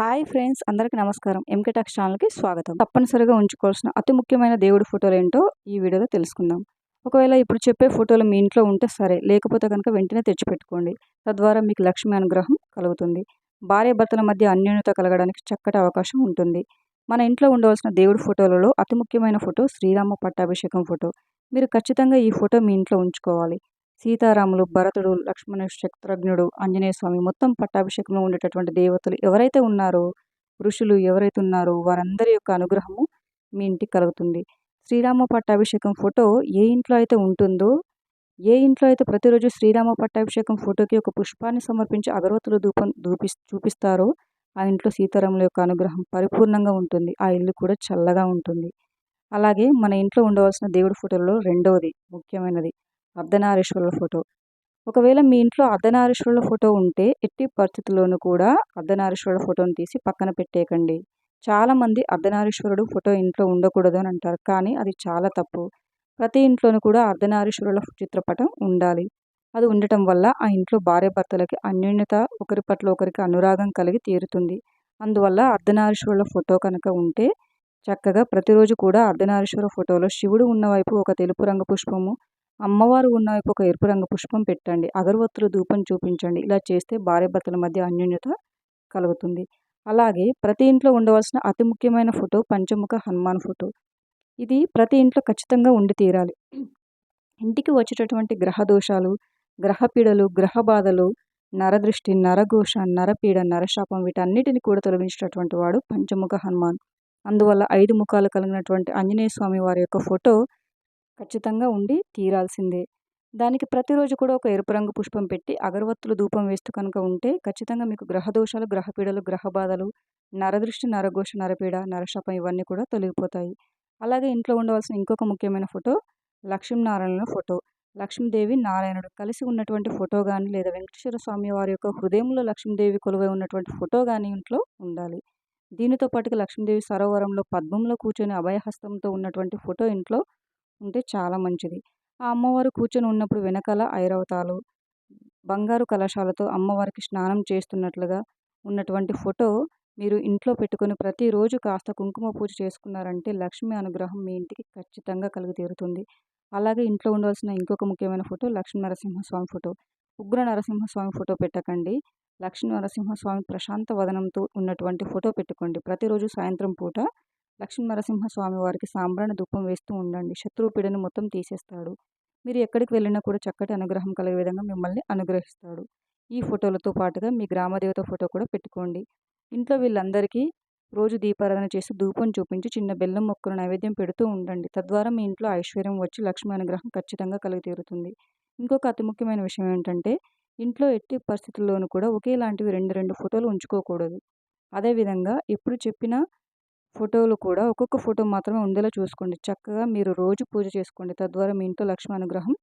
Hi friends అందరికీ నమస్కారం. MK talks ఛానల్కి స్వాగతం. తప్పనిసరిగా ఉంచుకోవాల్సిన అతి ముఖ్యమైన దేవుడి ఫోటోలు ఏంటో ఈ వీడియోలో తెలుసుకుందాం. ఒకవేళ ఇప్పుడు చెప్పే ఫోటోలు మీ ఇంట్లో ఉంటే సరే లేకపోతే కనుక వెంటనే తెచ్చిపెట్టుకోండి. తద్వారా మీకు లక్ష్మీ అనుగ్రహం కలుగుతుంది. భార్య భర్తల మధ్య అన్యోన్యత కలగడానికి చక్కటి అవకాశం ఉంటుంది. మన ఇంట్లో ఉండవలసిన దేవుడి ఫోటోలలో అతి ముఖ్యమైన ఫోటో శ్రీరామ పట్టాభిషేకం ఫోటో. మీరు ఖచ్చితంగా ఈ ఫోటో మీ ఇంట్లో ఉంచుకోవాలి. సీతారాములు భరతుడు లక్ష్మణు శత్రుఘ్నుడు ఆంజనేయ స్వామి మొత్తం పట్టాభిషేకంలో ఉండేటటువంటి దేవతలు ఎవరైతే ఉన్నారో ఋషులు ఎవరైతే ఉన్నారో వారందరి యొక్క అనుగ్రహము మీ ఇంటికి కలుగుతుంది. శ్రీరామ పట్టాభిషేకం ఫోటో ఏ ఇంట్లో అయితే ఉంటుందో ఏ ఇంట్లో అయితే ప్రతిరోజు శ్రీరామ పట్టాభిషేకం ఫోటోకి ఒక పుష్పాన్ని సమర్పించి అగరవత్తులు ధూపం ధూపి చూపిస్తారో ఆ ఇంట్లో సీతారాముల యొక్క అనుగ్రహం పరిపూర్ణంగా ఉంటుంది. ఆ ఇల్లు కూడా చల్లగా ఉంటుంది. అలాగే మన ఇంట్లో ఉండవలసిన దేవుడి ఫోటోలలో రెండవది ముఖ్యమైనది. అర్ధనారీశ్వరుల ఫోటో. ఒకవేళ మీ ఇంట్లో అర్ధనారీశ్వరుల ఫోటో ఉంటే ఎట్టి పరిస్థితుల్లోనూ కూడా అర్ధనారీశ్వరుల ఫోటోని తీసి పక్కన పెట్టేయకండి. చాలామంది అర్ధనారీశ్వరుడు ఫోటో ఇంట్లో ఉండకూడదు అని అంటారు. కానీ అది చాలా తప్పు. ప్రతి ఇంట్లోనూ కూడా అర్ధనారీశ్వరుల చిత్రపటం ఉండాలి. అది ఉండటం వల్ల ఆ ఇంట్లో భార్యాభర్తలకి అన్యోన్యత ఒకరి పట్ల ఒకరికి అనురాగం కలిగి తీరుతుంది. అందువల్ల అర్ధనారీశ్వరుల ఫోటో కనుక ఉంటే చక్కగా ప్రతిరోజు కూడా అర్ధనారీశ్వర ఫోటోలో శివుడు ఉన్న వైపు ఒక తెలుపు రంగు పుష్పము అమ్మవారు ఉన్న వైపు ఒక ఎరుపు రంగు పుష్పం పెట్టండి. అగరవత్తులు ధూపం చూపించండి. ఇలా చేస్తే భార్యాభర్తల మధ్య అన్యోన్యత కలుగుతుంది. అలాగే ప్రతి ఇంట్లో ఉండవలసిన అతి ముఖ్యమైన ఫోటో పంచముఖ హనుమాన్ ఫోటో. ఇది ప్రతి ఇంట్లో ఖచ్చితంగా ఉండి తీరాలి. ఇంటికి వచ్చేటటువంటి గ్రహ దోషాలు గ్రహపీడలు గ్రహ బాధలు నరదృష్టి నరఘోష నరపీడ నరశాపం వీటన్నిటిని కూడా తొలగించేటటువంటి వాడు పంచముఖ హనుమాన్. అందువల్ల ఐదు ముఖాలు కలిగినటువంటి ఆంజనేయ స్వామి వారి యొక్క ఫోటో ఖచ్చితంగా ఉండి తీరాల్సిందే. దానికి ప్రతిరోజు కూడా ఒక ఎరుపు రంగు పుష్పం పెట్టి అగరవత్తులు ధూపం వేస్తూ కనుక ఉంటే ఖచ్చితంగా మీకు గ్రహదోషాలు గ్రహపీడలు గ్రహబాధలు నరదృష్టి నరఘోష నరపీడ నరశపం ఇవన్నీ కూడా తొలగిపోతాయి. అలాగే ఇంట్లో ఉండవలసిన ఇంకొక ముఖ్యమైన ఫోటో లక్ష్మీనారాయణ ఫోటో. లక్ష్మీదేవి నారాయణుడు కలిసి ఉన్నటువంటి ఫోటో కానీ లేదా వెంకటేశ్వర స్వామి వారి యొక్క హృదయంలో లక్ష్మీదేవి కొలువై ఉన్నటువంటి ఫోటో కానీ ఇంట్లో ఉండాలి. దీనితో పాటుగా లక్ష్మీదేవి సరోవరంలో పద్మంలో కూర్చొని అభయహస్తంతో ఉన్నటువంటి ఫోటో ఇంట్లో ఉంటే చాలా మంచిది. ఆ అమ్మవారు కూర్చొని ఉన్నప్పుడు వెనకాల ఐరవతాలు బంగారు కలశాలతో అమ్మవారికి స్నానం చేస్తున్నట్లుగా ఉన్నటువంటి ఫోటో మీరు ఇంట్లో పెట్టుకొని ప్రతిరోజు కాస్త కుంకుమ పూజ చేసుకున్నారంటే లక్ష్మీ అనుగ్రహం మీ ఇంటికి ఖచ్చితంగా కలిగి తీరుతుంది అలాగే ఇంట్లో ఉండవలసిన ఇంకొక ముఖ్యమైన ఫోటో లక్ష్మీ నరసింహస్వామి ఫోటో. ఉగ్ర నరసింహస్వామి ఫోటో పెట్టకండి. లక్ష్మీ నరసింహస్వామి ప్రశాంత వదనంతో ఉన్నటువంటి ఫోటో పెట్టుకోండి. ప్రతిరోజు సాయంత్రం పూట లక్ష్మీ నరసింహస్వామి వారికి సాంబ్రాణ ధూపం వేస్తూ ఉండండి. శత్రువు పీడను మొత్తం తీసేస్తాడు. మీరు ఎక్కడికి వెళ్ళినా కూడా చక్కటి అనుగ్రహం కలిగే విధంగా మిమ్మల్ని అనుగ్రహిస్తాడు. ఈ ఫోటోలతో పాటుగా మీ గ్రామదేవత ఫోటో కూడా పెట్టుకోండి. ఇంట్లో వీళ్ళందరికీ రోజు దీపారాధన చేసి ధూపం చూపించి చిన్న బెల్లం మొక్కలు నైవేద్యం పెడుతూ ఉండండి. తద్వారా మీ ఇంట్లో ఐశ్వర్యం వచ్చి లక్ష్మీ అనుగ్రహం ఖచ్చితంగా కలిగి తీరుతుంది. ఇంకొక అతి ముఖ్యమైన విషయం ఏంటంటే ఇంట్లో ఎట్టి పరిస్థితుల్లోనూ కూడా ఒకేలాంటివి రెండు రెండు ఫోటోలు ఉంచుకోకూడదు. అదేవిధంగా ఎప్పుడు చెప్పినా ఫోటోలు కూడా ఒక్కొక్క ఫోటో మాత్రమే ఉండేలా చూసుకోండి. చక్కగా మీరు రోజు పూజ చేసుకోండి. తద్వారా మీ ఇంట్లో లక్ష్మీ అనుగ్రహం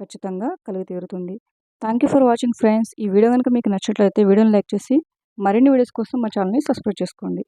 ఖచ్చితంగా కలిగి తీరుతుంది thank you for watching friends. ఈ వీడియో కనుక మీకు నచ్చినట్లయితే వీడియోని లైక్ చేసి మరిన్ని వీడియోస్ కోసం మా ఛానల్ని సబ్స్క్రైబ్ చేసుకోండి.